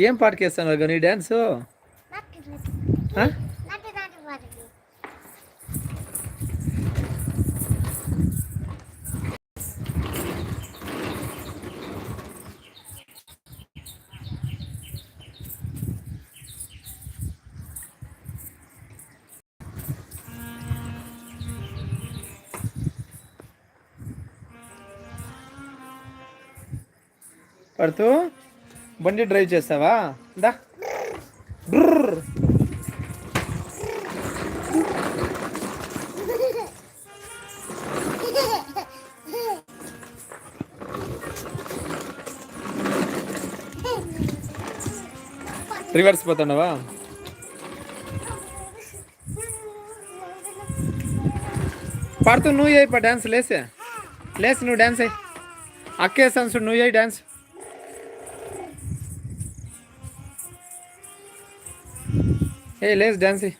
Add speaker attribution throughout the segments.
Speaker 1: ఏం పాటకి వేస్తాను కానీ డ్యాన్స్ పడుతూ బండి డ్రైవ్ చేస్తావా? దా. రివర్స్ పోతున్నావా? పాడుతూ నువ్వు చేయి డ్యాన్స్ లేసే. లేసి నువ్వు డ్యాన్స్ అయ్యి. అక్కేసాను నువ్వు నువ్వు డ్యాన్స్ డాన్స్ ఏ లేస్ డాన్స్ అయ్యి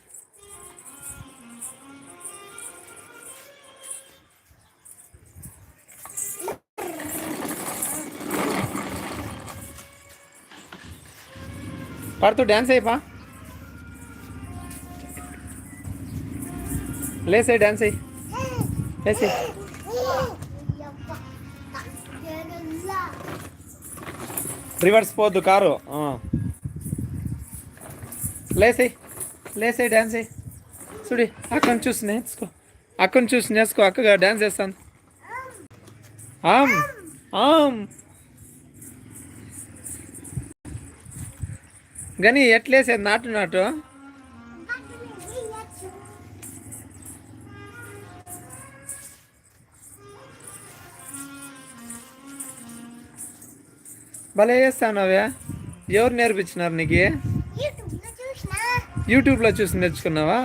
Speaker 1: పాడుతూ డాన్స్ అయ్యి పా లేసే డాన్స్ అయ్యి లేసి రివర్స్ పోద్దు కారు ఆ. లేసే లేసే డాన్స్ అయ్యి చూడి అక్కని చూసి నేర్చుకో. అక్కని చూసి నేర్చుకో అక్కగా డాన్స్ చేస్తాను. ఆమ్ ఆమ్. కానీ ఎట్లేసేది నాటు నాటు. భలే చేస్తానవే ఎవరు నేర్పించినారు నీకు? యూట్యూబ్లో చూసి నేర్చుకున్నావా?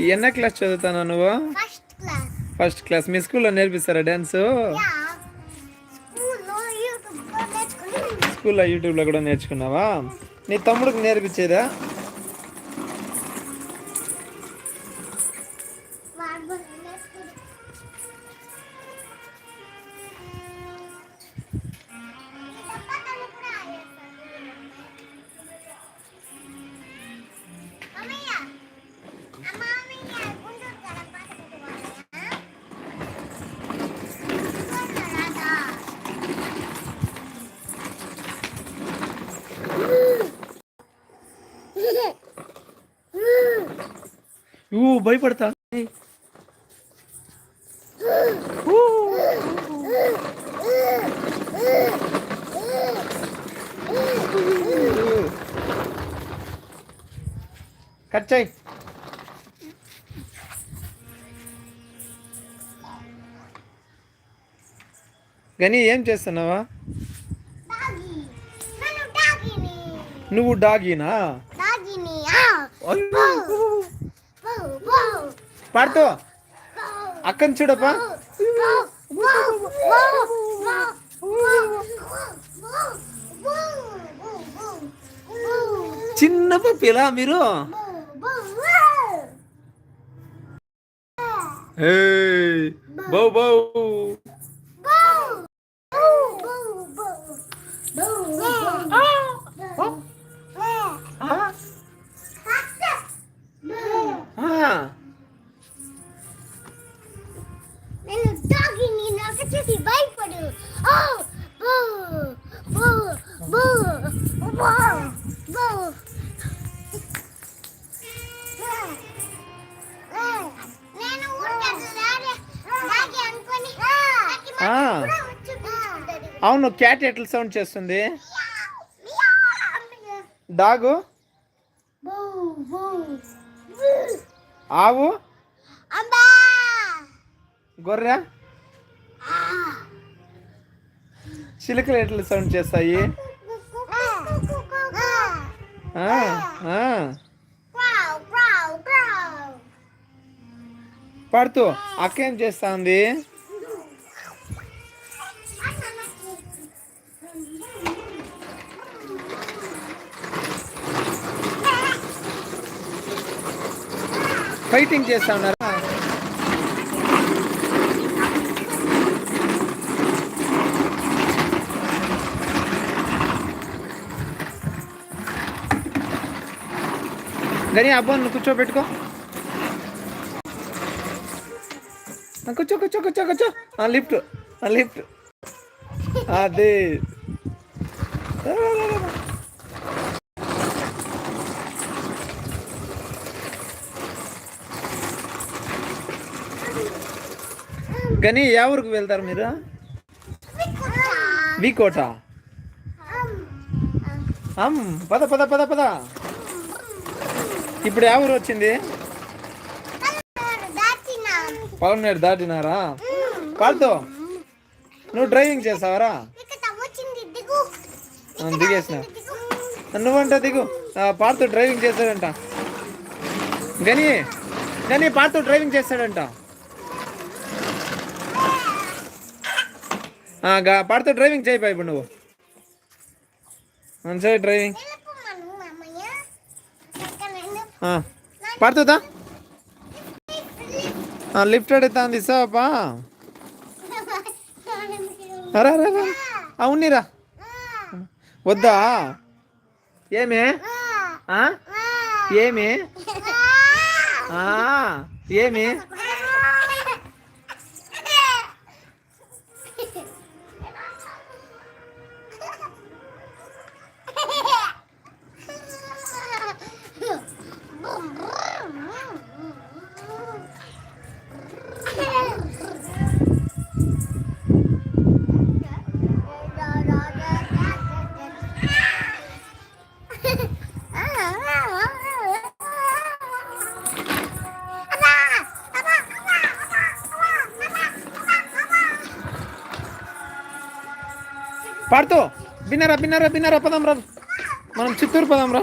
Speaker 1: ఎన్న క్లాస్ చదువుతాను నువ్వు?
Speaker 2: First class.
Speaker 1: మీ స్కూల్లో నేర్పిస్తారా డ్యాన్స్?
Speaker 2: స్కూల్లో యూట్యూబ్లో
Speaker 1: కూడా నేర్చుకున్నావా? నీ తమ్ముడికి నేర్పించేదా? ఊ భయపడతా. కట్ చేయి. కానీ ఏం చేస్తున్నావా. నువ్వు డాగీనా పాడుతూ
Speaker 2: బౌ.
Speaker 1: అక్కని చూడప్పా చిన్న పప్పిలా మీరు ఏయ్, బౌ బౌ ఆ, అవును క్యాట్ ఎట్లా సౌండ్ చేస్తుంది? డాగు. ఆవు. గొర్రె. చిలుకలు ఎట్లా సౌండ్ చేస్తాయి? పడుతూ అక్క ఏం చేస్తుంది? ఫైటింగ్ చేస్తా ఉన్నారు. గని అబ్బాను కూర్చోబెట్టుకో. కూర్చో కూర్చో కూర్చో కూర్చో. ఆ లిఫ్ట్ ఆ లిఫ్ట్. అదే. కానీ ఏ ఊరికి వెళ్తారు మీరు? వికోట. అమ్ పద పద పద పద. ఇప్పుడు ఏ ఊరు వచ్చింది? పలమనేడు దాటినారా? పాడుతో నువ్వు డ్రైవింగ్ చేసావరా? దిగేసిన. నువ్వంట దిగు. పాడుతూ డ్రైవింగ్ చేస్తాడంట గని గని పాడుతూ డ్రైవింగ్ చేస్తాడంట. పడితే డ్రైవింగ్ చేయిపోయి ఇప్పుడు నువ్వు. మంచిగా డ్రైవింగ్ పడుతుందా లిఫ్ట్ అడుగుతా ఉంది ఇస్తావా అరే రా అవునీరా వద్దా? ఏమే? ఆ? ఏమి? ఏమి? బిన్నారా బిన్నారా బిన్నారా పదాం రా మనం చిత్తూరు పదాం రా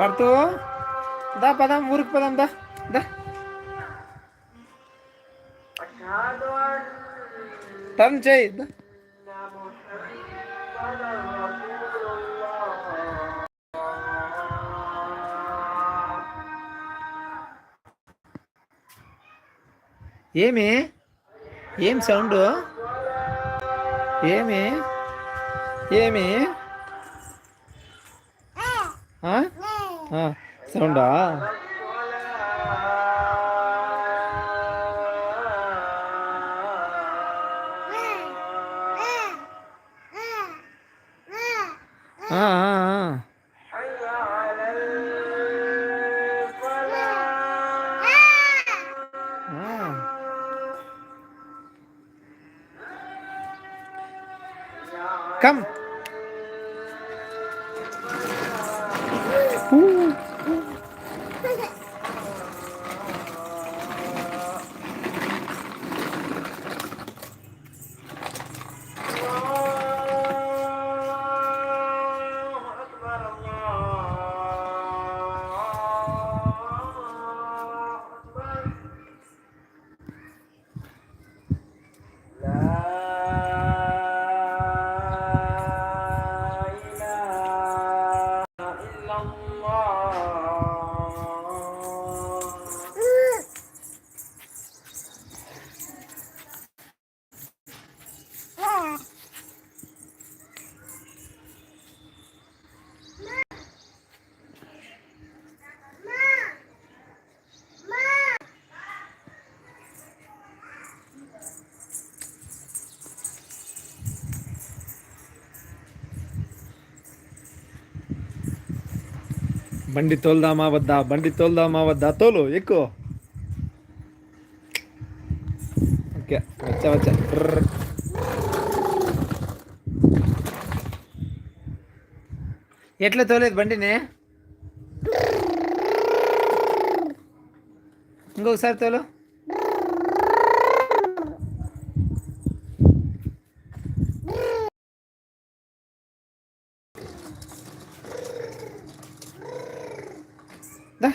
Speaker 1: పడుతూ దా పదాం ఊరికి పదాం దా దా. టర్న్ చేయి ఏమి? ఏం సౌండ్? ఏమి? ఏమి? சவுண்டா? ஆ బండి తోలుదామా వద్దా? బండి తోలుదామా వద్దా? తోలు ఎక్కువ. ఓకే వచ్చా వచ్చా. ఎట్లా తోలేదు బండిని? ఇంకొకసారి తోలు. దా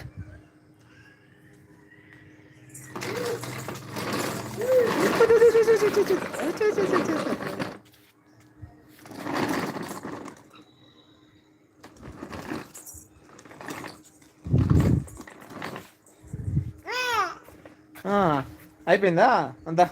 Speaker 1: ఆ, అయిపోయిందా అంతా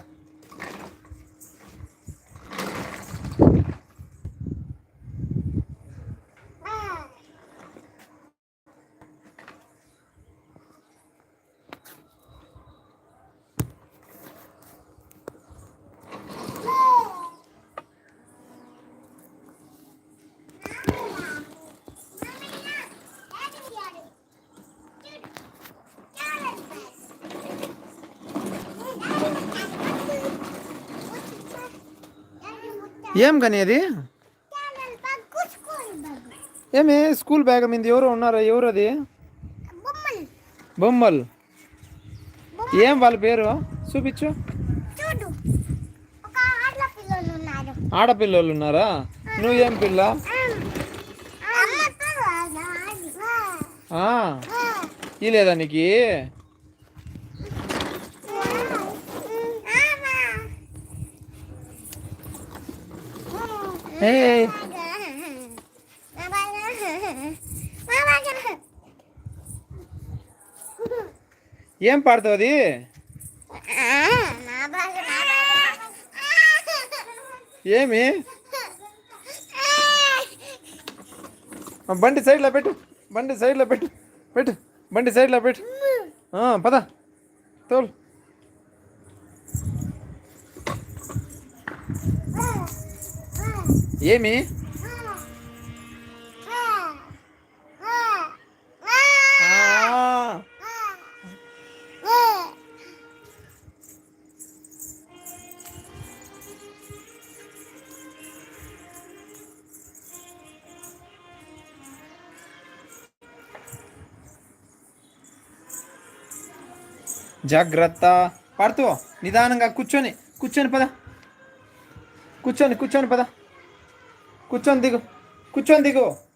Speaker 1: ఏం కానీ అది? ఏమి? స్కూల్ బ్యాగ్ మీద ఎవరు ఉన్నారా? ఎవరు అది
Speaker 2: బొమ్మలు.
Speaker 1: ఏం వాళ్ళ పేరు? చూపించు. ఆడపిల్లలు ఉన్నారా? నువ్వేం పిల్ల? ఈ లేదా నీకు? ఏం పాడుతావు అది? ఏమి? బండి సైడ్లో పెట్టు. బండి సైడ్లో పెట్టు. పెట్టు. బండి సైడ్లో పెట్టు. పద. తోలు. ఏమి? జాగ్రత్త. పడుతూ నిదానంగా కూర్చొని కూర్చొని పద. కూర్చొని కూర్చొని పద. కూర్చొని దిగు. కూర్చొని దిగు.